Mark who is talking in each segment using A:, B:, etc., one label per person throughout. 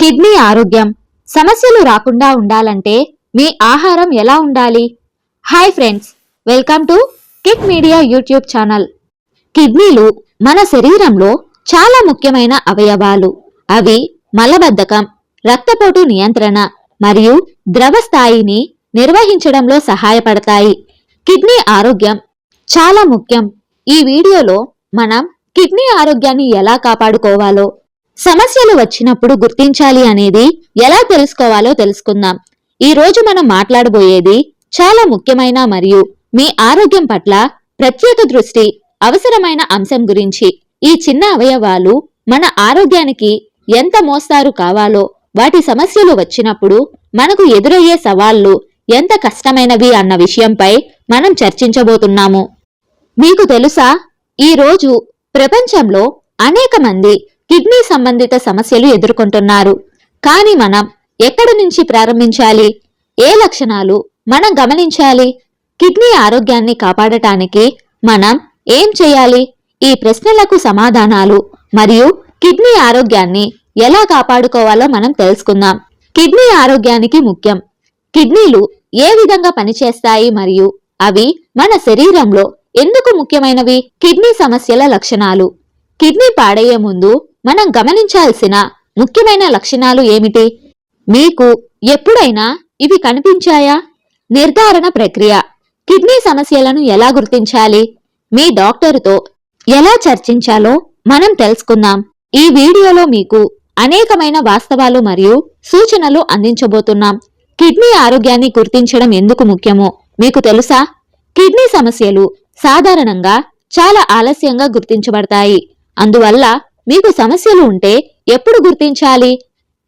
A: Kidney ఆరోగ్యం. సమస్యలు రాకుండా ఉండాలంటే మీ ఆహారం ఎలా ఉండాలి? Hi friends welcome to kit media YouTube channel కిడ్నీలు మన శరీరంలో చాలా ముఖ్యమైన అవయవాలు. అవి మలబద్ధకం రక్తపోటు నియంత్రణ మరియు ద్రవ స్థాయిని నిర్వహించడంలో సహాయపడతాయి. కిడ్నీ ఆరోగ్యం చాలా ముఖ్యం. ఈ వీడియోలో మనం కిడ్నీ ఆరోగ్యాన్ని ఎలా కాపాడుకోవాలో సమస్యలు వచ్చినప్పుడు గుర్తించాలి అనేది ఎలా తెలుసుకోవాలో తెలుసుకుందాం. ఈ రోజు మనం మాట్లాడబోయేది చాలా ముఖ్యమైన మరియు మీ ఆరోగ్యం పట్ల ప్రత్యేక దృష్టి అవసరమైన అంశం గురించి. ఈ చిన్న అవయవాలు మన ఆరోగ్యానికి ఎంత మోస్తారు కావాలో వాటి సమస్యలు వచ్చినప్పుడు మనకు ఎదురయ్యే సవాళ్ళు ఎంత కష్టమైనవి అన్న విషయంపై మనం చర్చించబోతున్నాము. మీకు తెలుసా? ఈ రోజు ప్రపంచంలో అనేక మంది కిడ్నీ సంబంధిత సమస్యలు ఎదుర్కొంటున్నారు. కానీ మనం ఎక్కడి నుంచి ప్రారంభించాలి? ఏ లక్షణాలు మనం గమనించాలి? కిడ్నీ ఆరోగ్యాన్ని కాపాడటానికి మనం ఏం చేయాలి? ఈ ప్రశ్నలకు సమాధానాలు మరియు కిడ్నీ ఆరోగ్యాన్ని ఎలా కాపాడుకోవాలో మనం తెలుసుకుందాం. కిడ్నీ ఆరోగ్యానికి ముఖ్యం. కిడ్నీలు ఏ విధంగా పనిచేస్తాయి మరియు అవి మన శరీరంలో ఎందుకు ముఖ్యమైనవి? కిడ్నీ సమస్యల లక్షణాలు. కిడ్నీ పాడయ్యే ముందు మనం గమనించాల్సిన ముఖ్యమైన లక్షణాలు ఏమిటి? మీకు ఎప్పుడైనా ఇవి కనిపించాయా? నిర్ధారణ ప్రక్రియ. కిడ్నీ సమస్యలను ఎలా గుర్తించాలి? మీ డాక్టరుతో ఎలా చర్చించాలో మనం తెలుసుకుందాం. ఈ వీడియోలో మీకు అనేకమైన వాస్తవాలు మరియు సూచనలు అందించబోతున్నాం. కిడ్నీ ఆరోగ్యాన్ని గుర్తించడం ఎందుకు ముఖ్యమో మీకు తెలుసా? కిడ్నీ సమస్యలు సాధారణంగా చాలా ఆలస్యంగా గుర్తించబడతాయి. అందువల్ల మీకు సమస్యలు ఉంటే ఎప్పుడు గుర్తించాలి?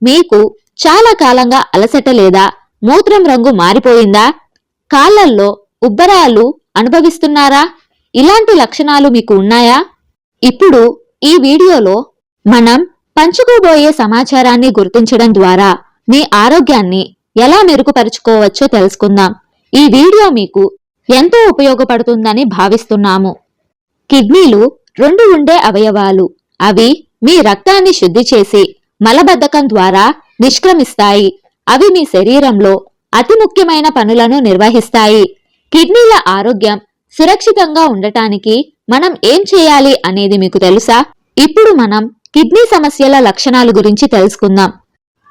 A: మీకు చాలా కాలంగా అలసట లేదా మూత్రం రంగు మారిపోయిందా? కాళ్ళల్లో ఉబ్బరాలు అనుభవిస్తున్నారా? ఇలాంటి లక్షణాలు మీకు ఉన్నాయా? ఇప్పుడు ఈ వీడియోలో మనం పంచుకోబోయే సమాచారాన్ని గుర్తించడం ద్వారా మీ ఆరోగ్యాన్ని ఎలా మెరుగుపరుచుకోవచ్చో తెలుసుకుందాం. ఈ వీడియో మీకు ఎంతో ఉపయోగపడుతుందని భావిస్తున్నాము. కిడ్నీలు రెండు ఉండే అవయవాలు. అవి మీ రక్తాన్ని శుద్ధి చేసి మలబద్ధకం ద్వారా నిష్క్రమిస్తాయి. అవి మీ శరీరంలో అతి ముఖ్యమైన పనులను నిర్వహిస్తాయి. కిడ్నీల ఆరోగ్యం సురక్షితంగా ఉండటానికి మనం ఏం చేయాలి అనేది మీకు తెలుసా? ఇప్పుడు మనం కిడ్నీ సమస్యల లక్షణాల గురించి తెలుసుకుందాం.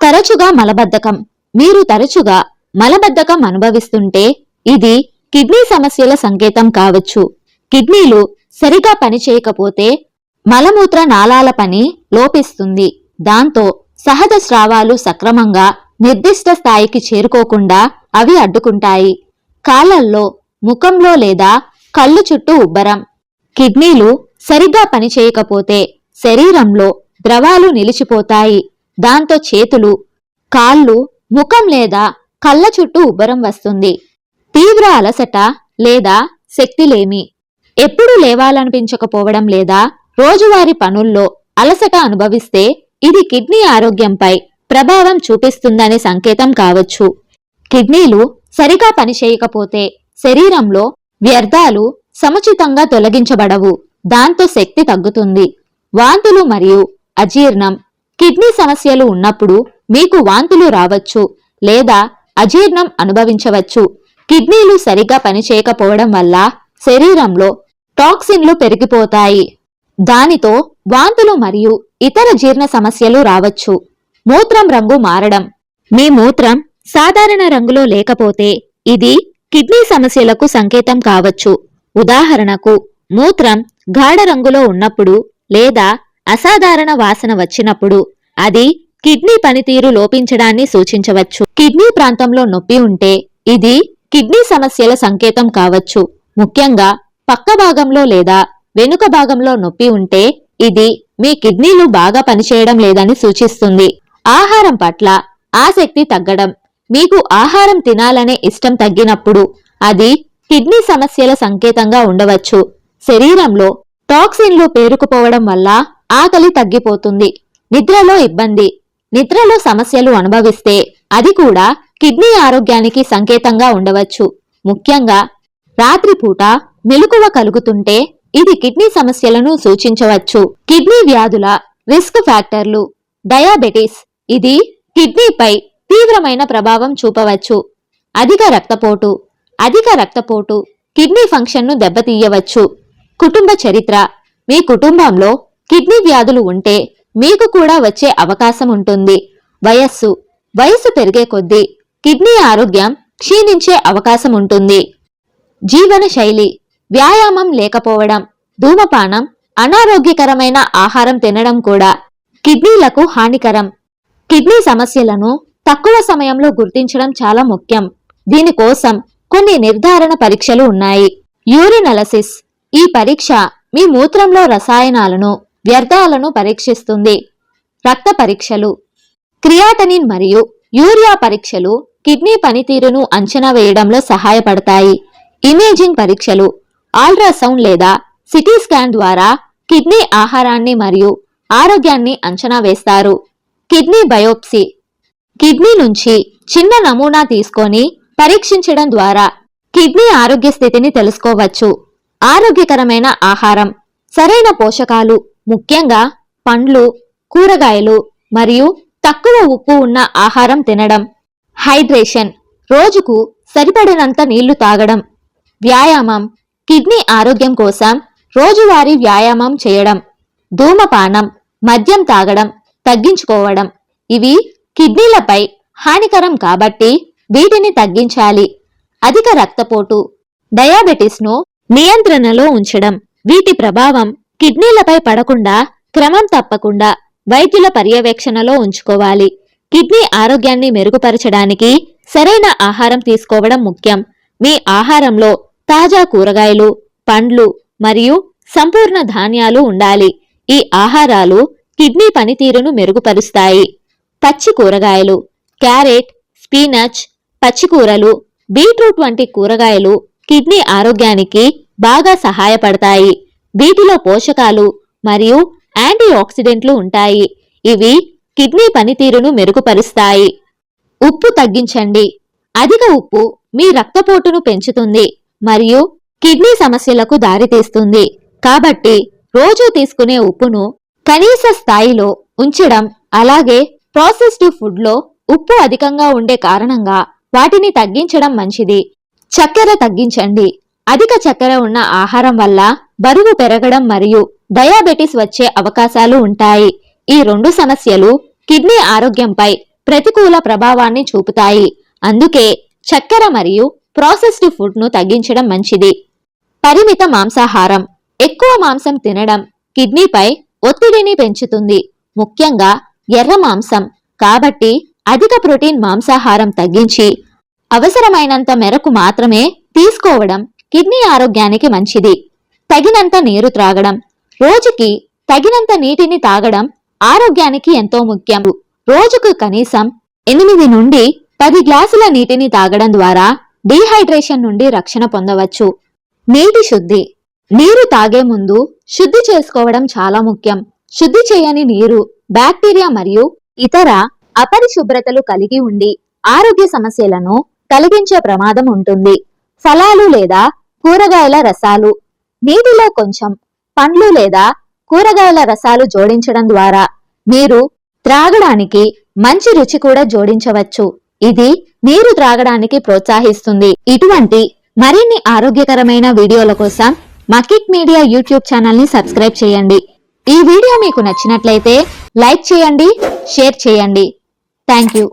A: తరచుగా మలబద్ధకం. మీరు తరచుగా మలబద్ధకం అనుభవిస్తుంటే ఇది కిడ్నీ సమస్యల సంకేతం కావచ్చు. కిడ్నీలు సరిగా పనిచేయకపోతే మలమూత్ర నాళాల పని లోపిస్తుంది. దాంతో సహజ స్రావాలు సక్రమంగా నిర్దిష్ట స్థాయికి చేరుకోకుండా అవి అడ్డుకుంటాయి. కాళ్ళల్లో ముఖంలో లేదా కళ్ళు చుట్టూ ఉబ్బరం. కిడ్నీలు సరిగ్గా పనిచేయకపోతే శరీరంలో ద్రవాలు నిలిచిపోతాయి. దాంతో చేతులు కాళ్ళు ముఖం లేదా కళ్ళ చుట్టూ ఉబ్బరం వస్తుంది. తీవ్ర అలసట లేదా శక్తిలేమి. ఎప్పుడు లేవాలనిపించకపోవడం లేదా రోజువారీ పనుల్లో అలసట అనుభవిస్తే ఇది కిడ్నీ ఆరోగ్యంపై ప్రభావం చూపిస్తుందనే సంకేతం కావచ్చు. కిడ్నీలు సరిగా పనిచేయకపోతే శరీరంలో వ్యర్థాలు సముచితంగా తొలగించబడవు. దాంతో శక్తి తగ్గుతుంది. వాంతులు మరియు అజీర్ణం కిడ్నీ సమస్యలు ఉన్నప్పుడు మీకు వాంతులు రావచ్చు లేదా అజీర్ణం అనుభవించవచ్చు. కిడ్నీలు సరిగా పనిచేయకపోవడం వల్ల శరీరంలో టాక్సిన్లు పెరిగిపోతాయి. దానితో వాంతులు మరియు ఇతర జీర్ణ సమస్యలు రావచ్చు. మూత్రం రంగు మారడం. మీ మూత్రం సాధారణ రంగులో లేకపోతే ఇది కిడ్నీ సమస్యలకు సంకేతం కావచ్చు. ఉదాహరణకు మూత్రం గాఢ రంగులో ఉన్నప్పుడు లేదా అసాధారణ వాసన వచ్చినప్పుడు అది కిడ్నీ పనితీరు లోపించడాన్ని సూచించవచ్చు. కిడ్నీ ప్రాంతంలో నొప్పి ఉంటే ఇది కిడ్నీ సమస్యల సంకేతం కావచ్చు. ముఖ్యంగా పక్క భాగంలో లేదా వెనుక భాగంలో నొప్పి ఉంటే ఇది మీ కిడ్నీలు బాగా పనిచేయడం లేదని సూచిస్తుంది. ఆహారం పట్ల ఆసక్తి తగ్గడం మీకు ఆహారం తినాలనే ఇష్టం తగ్గినప్పుడు అది కిడ్నీ సమస్యల సంకేతంగా ఉండవచ్చు. శరీరంలో టాక్సిన్లు పేరుకుపోవడం వల్ల ఆకలి తగ్గిపోతుంది. నిద్రలో ఇబ్బంది నిద్రలో సమస్యలు అనుభవిస్తే అది కూడా కిడ్నీ ఆరోగ్యానికి సంకేతంగా ఉండవచ్చు. ముఖ్యంగా రాత్రిపూట మెలకువ కలుగుతుంటే ఇది కిడ్నీ సమస్యలను సూచించవచ్చు. కిడ్నీ వ్యాధుల రిస్క్ ఫ్యాక్టర్లు డయాబెటిస్. ఇది కిడ్నీపై తీవ్రమైన ప్రభావం చూపవచ్చు. అధిక రక్తపోటు అధిక రక్తపోటు కిడ్నీ ఫంక్షన్ను దెబ్బతీయవచ్చు. కుటుంబ చరిత్ర. మీ కుటుంబంలో కిడ్నీ వ్యాధులు ఉంటే మీకు కూడా వచ్చే అవకాశం ఉంటుంది. వయస్సు. వయస్సు పెరిగే కొద్దీ కిడ్నీ ఆరోగ్యం క్షీణించే అవకాశం ఉంటుంది. జీవన శైలి. వ్యాయామం లేకపోవడం ధూమపానం అనారోగ్యకరమైన ఆహారం తినడం కూడా కిడ్నీలకు హానికరం. కిడ్నీ సమస్యలను తక్కువ సమయంలో గుర్తించడం చాలా ముఖ్యం. దీనికోసం కొన్ని నిర్ధారణ పరీక్షలు ఉన్నాయి. యూరినలసిస్ ఈ పరీక్ష మీ మూత్రంలో రసాయనాలను వ్యర్థాలను పరీక్షిస్తుంది. రక్త పరీక్షలు క్రియాటనిన్ మరియు యూరియా పరీక్షలు కిడ్నీ పనితీరును అంచనా వేయడంలో సహాయపడతాయి. ఇమేజింగ్ పరీక్షలు అల్ట్రాసౌండ్ లేదా సిటీ స్కాన్ ద్వారా కిడ్నీ ఆహారాన్ని మరియు ఆరోగ్యాన్ని అంచనా వేస్తారు. Kidney biopsy. కిడ్నీ నుంచి చిన్న నమూనా తీసుకొని పరీక్షించడం ద్వారా కిడ్నీ ఆరోగ్య స్థితిని తెలుసుకోవచ్చు. ఆరోగ్యకరమైన ఆహారం. సరైన పోషకాలు ముఖ్యంగా పండ్లు కూరగాయలు మరియు తక్కువ ఉప్పు ఉన్న ఆహారం తినడం. హైడ్రేషన్. రోజుకు సరిపడినంత నీళ్ళు తాగడం. వ్యాయామం. కిడ్నీ ఆరోగ్యం కోసం రోజువారీ వ్యాయామం చేయడం ధూమపానం మద్యం తాగడం తగ్గించుకోవడం. ఇవి కిడ్నీలపై హానికరం కాబట్టి వీటిని తగ్గించాలి. అధిక రక్తపోటు డయాబెటిస్ను నియంత్రణలో ఉంచడం. వీటి ప్రభావం కిడ్నీలపై పడకుండా క్రమం తప్పకుండా వైద్యుల పర్యవేక్షణలో ఉంచుకోవాలి. కిడ్నీ ఆరోగ్యాన్ని మెరుగుపరచడానికి సరైన ఆహారం తీసుకోవడం ముఖ్యం. మీ ఆహారంలో తాజా కూరగాయలు పండ్లు మరియు సంపూర్ణ ధాన్యాలు ఉండాలి. ఈ ఆహారాలు కిడ్నీ పనితీరును మెరుగుపరుస్తాయి. పచ్చి కూరగాయలు క్యారెట్ స్పీనచ్ పచ్చికూరలు బీట్రూట్ వంటి కూరగాయలు కిడ్నీ ఆరోగ్యానికి బాగా సహాయపడతాయి. వీటిలో పోషకాలు మరియు యాంటీ ఆక్సిడెంట్లు ఉంటాయి. ఇవి కిడ్నీ పనితీరును మెరుగుపరుస్తాయి. ఉప్పు తగ్గించండి. అధిక ఉప్పు మీ రక్తపోటును పెంచుతుంది. మరియు కిడ్నీ సమస్యలకు దారితీస్తుంది. కాబట్టి రోజు తీసుకునే ఉప్పును కనీస స్థాయిలో ఉంచడం అలాగే ప్రాసెస్డ్ ఫుడ్లో ఉప్పు అధికంగా ఉండే కారణంగా వాటిని తగ్గించడం మంచిది. చక్కెర తగ్గించండి. అధిక చక్కెర ఉన్న ఆహారం వల్ల బరువు పెరగడం మరియు డయాబెటిస్ వచ్చే అవకాశాలు ఉంటాయి. ఈ రెండు సమస్యలు కిడ్నీ ఆరోగ్యంపై ప్రతికూల ప్రభావాన్ని చూపుతాయి. అందుకే చక్కెర మరియు ప్రాసెస్డ్ ఫుడ్ను తగ్గించడం మంచిది. పరిమిత మాంసాహారం. ఎక్కువ మాంసం తినడం కిడ్నీపై ఒత్తిడిని పెంచుతుంది. ముఖ్యంగా ఎర్ర మాంసం. కాబట్టి అధిక ప్రోటీన్ మాంసాహారం తగ్గించి అవసరమైనంత మేరకు మాత్రమే తీసుకోవడం కిడ్నీ ఆరోగ్యానికి మంచిది. తగినంత నీరు త్రాగడం. రోజుకి తగినంత నీటిని తాగడం ఆరోగ్యానికి ఎంతో ముఖ్యం. రోజుకు కనీసం ఎనిమిది నుండి పది గ్లాసుల నీటిని తాగడం ద్వారా డీహైడ్రేషన్ నుండి రక్షణ పొందవచ్చు. నీటి శుద్ధి. నీరు తాగే ముందు శుద్ధి చేసుకోవడం చాలా ముఖ్యం. శుద్ధి చేయని నీరు బ్యాక్టీరియా మరియు ఇతర అపరిశుభ్రతలు కలిగి ఉండి ఆరోగ్య సమస్యలను కలిగించే ప్రమాదం ఉంటుంది. ఫలాలు లేదా కూరగాయల రసాలు. నీటిలో కొంచెం పండ్లు లేదా కూరగాయల రసాలు జోడించడం ద్వారా మీరు త్రాగడానికి మంచి రుచి కూడా జోడించవచ్చు. ఇది నీరు త్రాగడానికి ప్రోత్సహిస్తుంది. ఇటువంటి మరిన్ని ఆరోగ్యకరమైన వీడియోల కోసం మకిక్ మీడియా యూట్యూబ్ ఛానల్ని సబ్స్క్రైబ్ చేయండి. ఈ వీడియో మీకు నచ్చినట్లయితే లైక్ చేయండి షేర్ చేయండి. Thank you.